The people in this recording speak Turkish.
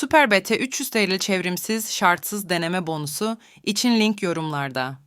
Süper BT 300 TL çevrimsiz, şartsız deneme bonusu için link yorumlarda.